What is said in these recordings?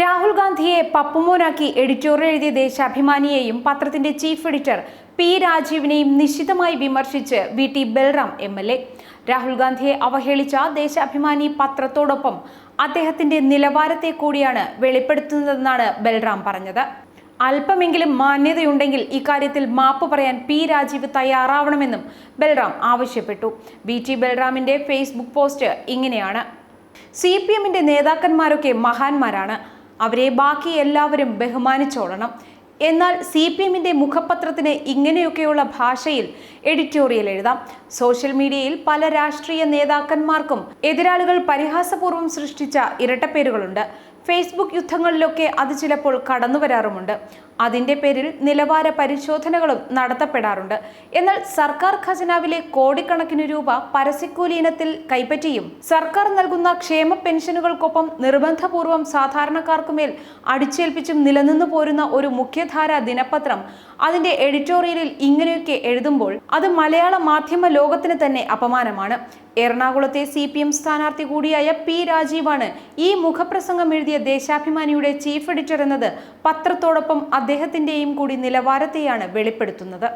രാഹുൽ ഗാന്ധിയെ പപ്പുമോനാക്കി എഡിറ്റോറിയൽ എഴുതിയ ദേശാഭിമാനിയെയും പത്രത്തിന്റെ ചീഫ് എഡിറ്റർ പി രാജീവിനെയും നിശിതമായി വിമർശിച്ച് V T Balram M L A. Rahul ഗാന്ധിയെ അവഹേളിച്ച ദേശാഭിമാനി പത്രത്തോടൊപ്പം അദ്ദേഹത്തിന്റെ നിലവാരത്തെ കൂടിയാണ് വെളിപ്പെടുത്തുന്നതെന്നാണ് ബൽറാം പറഞ്ഞത്. അല്പമെങ്കിലും മാന്യതയുണ്ടെങ്കിൽ ഇക്കാര്യത്തിൽ മാപ്പ് പറയാൻ പി രാജീവ് തയ്യാറാവണമെന്നും ബൽറാം ആവശ്യപ്പെട്ടു. ബി ടി ബൽറാമിന്റെ ഫേസ്ബുക്ക് പോസ്റ്റ് ഇങ്ങനെയാണ്. സി പി എമ്മിന്റെ നേതാക്കന്മാരൊക്കെ മഹാന്മാരാണ്. അവരെ ബാക്കി എല്ലാവരും ബഹുമാനിച്ചോളണം. എന്നാൽ സി പി എമ്മിന്റെ മുഖപത്രത്തിന് ഇങ്ങനെയൊക്കെയുള്ള ഭാഷയിൽ എഡിറ്റോറിയൽ എഴുതാം. സോഷ്യൽ മീഡിയയിൽ പല രാഷ്ട്രീയ നേതാക്കന്മാർക്കും എതിരാളികൾ പരിഹാസപൂർവം സൃഷ്ടിച്ച ഇരട്ടപ്പേരുകളുണ്ട്. ഫേസ്ബുക്ക് യുദ്ധങ്ങളിലൊക്കെ അത് ചിലപ്പോൾ കടന്നു വരാറുമുണ്ട് അതിന്റെ പേരിൽ നിലവാര പരിശോധനകളും നടത്തപ്പെടാറുണ്ട്. എന്നാൽ സർക്കാർ ഖജനാവിലെ കോടിക്കണക്കിന് രൂപ പരസ്യക്കൂലി ഇനത്തിൽ കൈപ്പറ്റിയും സർക്കാർ നൽകുന്ന ക്ഷേമ പെൻഷനുകൾക്കൊപ്പം നിർബന്ധപൂർവം സാധാരണക്കാർക്കുമേൽ അടിച്ചേൽപ്പിച്ചും നിലനിന്നു പോരുന്ന ഒരു മുഖ്യധാര ദിനപത്രം അതിന്റെ എഡിറ്റോറിയലിൽ ഇങ്ങനെയൊക്കെ എഴുതുമ്പോൾ അത് മലയാള മാധ്യമ ലോകത്തിന് തന്നെ അപമാനമാണ്. എറണാകുളത്തെ സി പി എം സ്ഥാനാർത്ഥി കൂടിയായ പി രാജീവാണ് ഈ മുഖപ്രസംഗം എഴുതിയ ദേശാഭിമാനിയുടെ ചീഫ് എഡിറ്റർ എന്നത് പത്രത്തോടൊപ്പം അദ്ദേഹത്തിന്റെയും കൂടി നിലവാരത്തെയാണ് വെളിപ്പെടുത്തുന്നത്.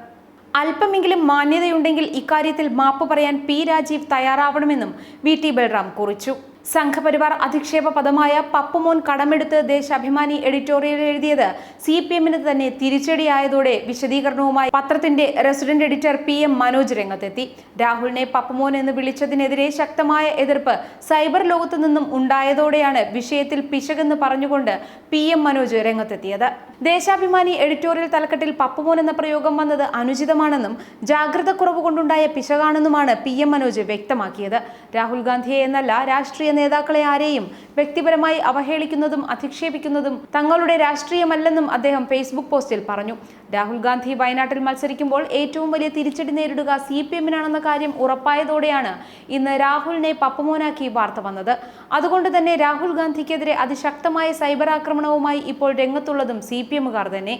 അല്പമെങ്കിലും മാന്യതയുണ്ടെങ്കിൽ ഇക്കാര്യത്തിൽ മാപ്പ് പറയാൻ പി രാജീവ് തയ്യാറാവണമെന്നും വി ടി ബൽറാം കുറിച്ചു. സംഘപരിവാർ അധിക്ഷേപ പദമായ പപ്പുമോൻ കടമെടുത്ത് ദേശാഭിമാനി എഡിറ്റോറിയൽ എഴുതിയത് സി പി എമ്മിന് തന്നെ തിരിച്ചടിയായതോടെ വിശദീകരണവുമായി പത്രത്തിന്റെ resident editor P M Manoj രംഗത്തെത്തി. രാഹുലിനെ പപ്പുമോൻ എന്ന് വിളിച്ചതിനെതിരെ ശക്തമായ എതിർപ്പ് സൈബർ ലോകത്തു നിന്നും ഉണ്ടായതോടെയാണ് വിഷയത്തിൽ പിശകെന്ന് പറഞ്ഞുകൊണ്ട് പി എം മനോജ് രംഗത്തെത്തിയത്. ദേശാഭിമാനി എഡിറ്റോറിയൽ തലക്കെട്ടിൽ പപ്പുമോൻ എന്ന പ്രയോഗം വന്നത് അനുചിതമാണെന്നും ജാഗ്രത കുറവ് കൊണ്ടുണ്ടായ പിശകാണെന്നുമാണ് പി എം മനോജ് വ്യക്തമാക്കിയത്. രാഹുൽ ഗാന്ധിയെ എന്നല്ല രാഷ്ട്രീയ നേതാക്കളെ ആരെയും വ്യക്തിപരമായി അവഹേളിക്കുന്നതും അധിക്ഷേപിക്കുന്നതും തങ്ങളുടെ രാഷ്ട്രീയമല്ലെന്നും അദ്ദേഹം ഫേസ്ബുക്ക് പോസ്റ്റിൽ പറഞ്ഞു. രാഹുൽ ഗാന്ധി വയനാട്ടിൽ മത്സരിക്കുമ്പോൾ ഏറ്റവും വലിയ തിരിച്ചടി നേരിടുക സി പി എമ്മിനാണെന്ന കാര്യം ഉറപ്പായതോടെയാണ് ഇന്ന് രാഹുലിനെ പപ്പമോനാക്കി വാർത്ത വന്നത്. അതുകൊണ്ട് തന്നെ രാഹുൽ ഗാന്ധിക്കെതിരെ അതിശക്തമായ സൈബർ ആക്രമണവുമായി ഇപ്പോൾ രംഗത്തുള്ളതും സി പി എമ്മുകാർ തന്നെ.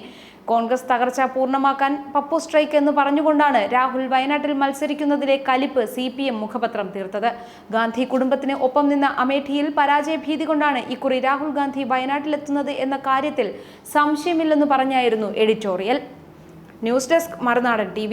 കോൺഗ്രസ് തകർച്ച പൂർണമാക്കാൻ പപ്പു സ്ട്രൈക്ക് എന്ന് പറഞ്ഞുകൊണ്ടാണ് രാഹുൽ വയനാട്ടിൽ മത്സരിക്കുന്നതിലെ കലിപ്പ് സി പി എം മുഖപത്രം തീർത്തത്. ഗാന്ധി കുടുംബത്തിന് ഒപ്പം നിന്ന അമേഠിയിൽ പരാജയ ഭീതി കൊണ്ടാണ് ഇക്കുറി രാഹുൽ ഗാന്ധി വയനാട്ടിലെത്തുന്നത് എന്ന കാര്യത്തിൽ സംശയമില്ലെന്ന് പറഞ്ഞായിരുന്നു editorial. News desk Marunadan T